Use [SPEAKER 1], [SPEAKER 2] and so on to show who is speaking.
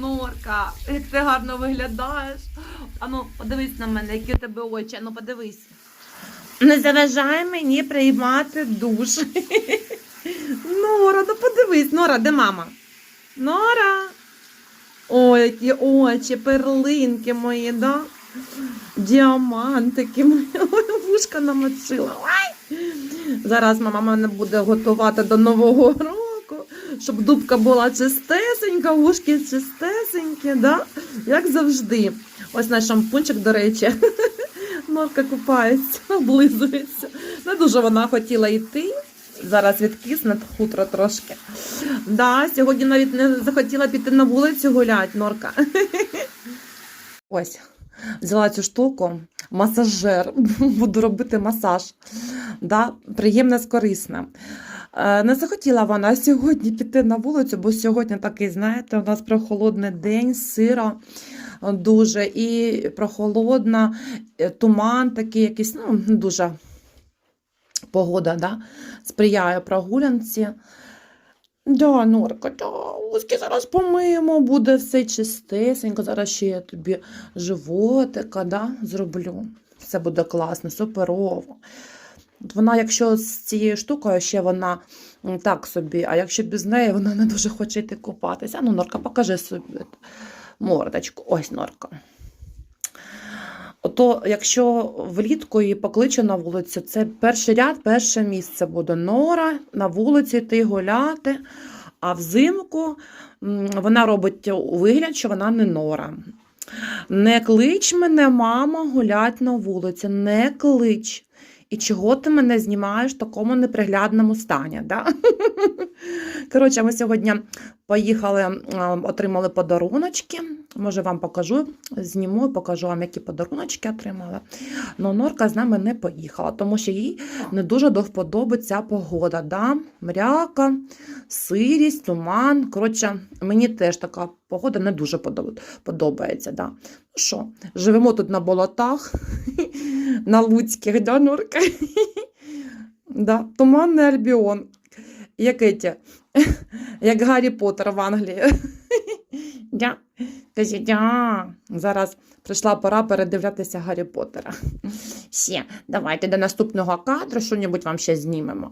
[SPEAKER 1] Норка, як ти гарно виглядаєш. Ану, подивись на мене, які у тебе очі. Ану, подивись. Не заважай мені приймати душ. Нора, ну подивись, Нора, де мама? Нора. Ой, які очі, перлинки мої, да? Діамантики мої. Ой, вушка намочила. Ой. Зараз мама мене буде готувати до Нового року, щоб дубка була чистесенька, вушки чистесенькі, да? як завжди. Ось наш шампунчик, до речі. Норка купається, облизується. Не дуже вона хотіла йти. Зараз відкисне хутро трошки. Да, сьогодні навіть не захотіла піти на вулицю гуляти, Норка. Ось, взяла цю штуку, масажер, буду робити масаж. Да, приємне з корисне. Е, Не захотіла вона сьогодні піти на вулицю, бо сьогодні такий, знаєте, у нас прохолодний день, сиро дуже, і прохолодна, е, туман такий якийсь, ну, дуже погода, да, сприяє прогулянці. Да, Норка, да, узки зараз помиємо, буде все чистесенько. Зараз ще я тобі животика да, зроблю. Все буде класно, суперово. Вона, якщо з цією штукою, ще вона так собі, а якщо без неї, вона не дуже хоче йти купатися. Ну, Норка, покажи собі мордочку. Ось Норка. Ото, якщо влітку її покличу на вулицю, це перший ряд, перше місце буде нора, на вулиці йти гуляти, а взимку вона робить вигляд, що вона не нора. Не клич мене, мама, гулять на вулиці, не клич. І чого ти мене знімаєш в такому неприглядному стані? Да? Коротше, ми сьогодні поїхали, отримали подаруночки. Може, вам покажу, зніму і покажу вам, які подаруночки отримали. Но Норка з нами не поїхала, тому що їй не дуже до вподоби ця погода. Да? Мряка, сирість, туман. Коротше, мені теж така погода не дуже подобається. Да? Ну що, живемо тут на болотах, на Луцьких, да, да, туманний Альбіон. Як еті, як Гаррі Поттер в Англії. Да. Каже, да. Зараз прийшла пора передивлятися Гаррі Поттера. Все, давайте до наступного кадру що-небудь вам ще знімемо.